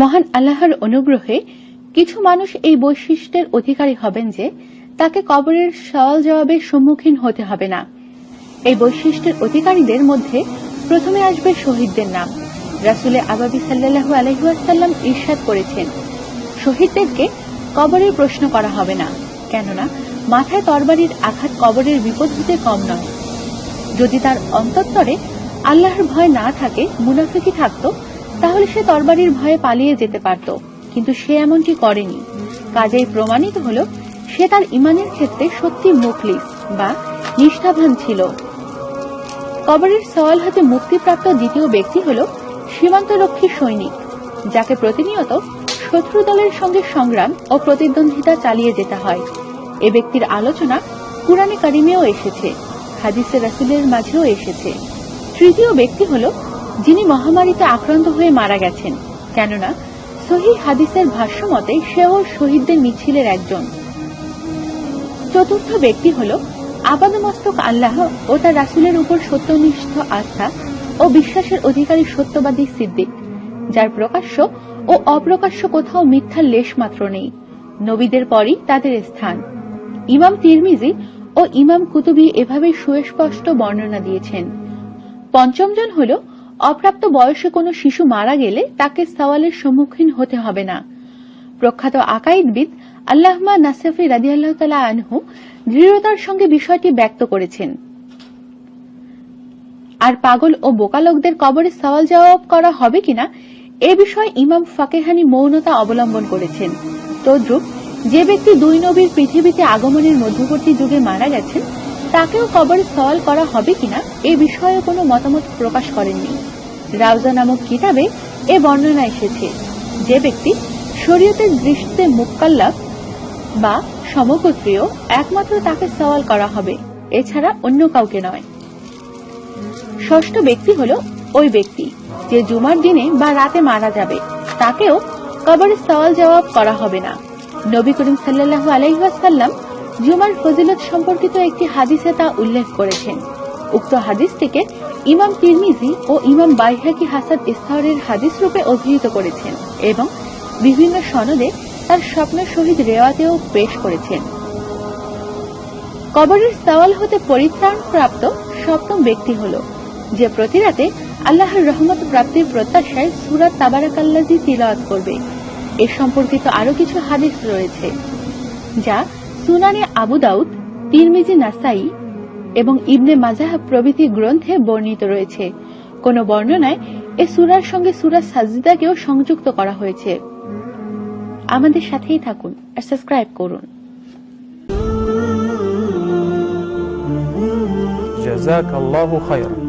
মহান আল্লাহর অনুগ্রহে কিছু মানুষ এই বৈশিষ্ট্যের অধিকারী হবেন যে তাকে কবরের সওয়াল জবাবের সম্মুখীন হতে হবে না। এই বৈশিষ্ট্যের অধিকারীদের মধ্যে প্রথমে আসবে শহীদদের নাম। রাসুলে আবাবি সাল্লাহু আলহিহাসাল্লাম ঈর্ষাদ করেছেন। শহীদদেরকে কবরের প্রশ্ন করা হবে না, কেননা মাথায় তরবারির আঘাত কবরের বিপদ হতে কম নয়। যদি তার অন্তঃতরে আল্লাহর ভয় না থাকে মুনাফিকি থাকত তাহলে সে তরবারির ভয়ে পালিয়ে যেতে পারত। কিন্তু সে এমনটি করেনি। কাজেই প্রমাণিত হল, সে তার ইমানের ক্ষেত্রে সত্যি মুখলিস বা নিষ্ঠাবান ছিল। কবরের সওয়াল হতে মুক্তিপ্রাপ্ত দ্বিতীয় ব্যক্তি হল সীমান্তরক্ষী সৈনিক, যাকে প্রতিনিয়ত শত্রু দলের সঙ্গে সংগ্রাম ও প্রতিদ্বন্দ্বিতা চালিয়ে যেতে হয়। এ ব্যক্তির আলোচনা কুরআনে কারিমেও এসেছে, হাদিসে রাসুলের মাঝেও এসেছে। তৃতীয় ব্যক্তি হল যিনি মহামারীতে আক্রান্ত হয়ে মারা গেছেন। কেননা, সহি হাদিসের ভাষ্য মতে, সেও শহীদদের মিছিলের একজন। চতুর্থ ব্যক্তি হল আপাদমস্তক আল্লাহ ও তার রাসুলের উপর সত্যনিষ্ঠ আস্থা ও বিশ্বাসের অধিকারী সত্যবাদী সিদ্দিক, যার প্রকাশ্য ও অপ্রকাশ্য কোথাও মিথ্যার লেশ মাত্র নেই। নবীদের পরই তাদের স্থান। ইমাম তিরমিজি ও ইমাম কুতুবি এভাবে সুস্পষ্ট বর্ণনা দিয়েছেন। পঞ্চমজন হল অপ্রাপ্ত বয়সে কোনো শিশু মারা গেলে তাকে সওয়ালের সম্মুখীন হতে হবে না। প্রখ্যাত আকাইদবিদ আল্লাহমা নাসিফি রাদিয়াল্লাহ তালা আনহু দৃঢ়তার সঙ্গে বিষয়টি ব্যক্ত করেছেন। আর পাগল ও বোকা লোকদের কবরে সওয়াল জবাব করা হবে কিনা, এ বিষয়ে ইমাম ফাকেহানি মৌনতা অবলম্বন করেছেন। তদ্রুপ, যে ব্যক্তি দুই নবীর পৃথিবীতে আগমনের মধ্যবর্তী যুগে মারা গেছেন তাকেও কবরে সওয়াল করা হবে কিনা এ বিষয়ে কোনো মতামত প্রকাশ করেননি। রাউজা নামক কিতাবে এ বর্ণনা এসেছে যে ব্যক্তি শরীয়তের দৃষ্টিতে মুক্কাল্লাফ বা সমগোত্রীয় একমাত্র তাকে সওয়াল করা হবে, এছাড়া অন্য কাউকে নয়। ষষ্ঠ ব্যক্তি হল ওই ব্যক্তি যে জুমার দিনে বা রাতে মারা যাবে, তাকেও কবরে সওয়াল জবাব করা হবে না। নবী করিম সাল্লাহ আলাইসাল্লাম জুমার ফজিলত সম্পর্কিত একটি হাদিসে তা উল্লেখ করেছেন। উক্ত হাদিস থেকে ইমাম তিরমিজি ও ইমাম বাইহাকি হাসান ইস্তাহরের হাদিস রূপে অভিহিত করেছেন এবং বিভিন্ন সনদে তার স্বপ্ন শহীদ রেওয়াতেও পেশ করেছেন। কবরের সওয়াল হতে পরিত্রাণ প্রাপ্ত সপ্তম ব্যক্তি হল, যে প্রতিরাতে আল্লাহর রহমত প্রাপ্তির প্রত্যাশায় সুরাত তাবারাকাল্লাজি তিলাওয়াত করবে। এ সম্পর্কিত আরও কিছু হাদিস রয়েছে, যা সুনানে আবু দাউদ, তিরমিজি নাসাই এবং ইবনে মাজাহ প্রভৃতি গ্রন্থে বর্ণিত রয়েছে। কোন বর্ণনায় এ সুরার সঙ্গে সুরার সাজিদাকেও সংযুক্ত করা হয়েছে। আমাদের সাথেই থাকুন আর সাবস্ক্রাইব করুন। জাযাকাল্লাহু আল্লাহ খায়রা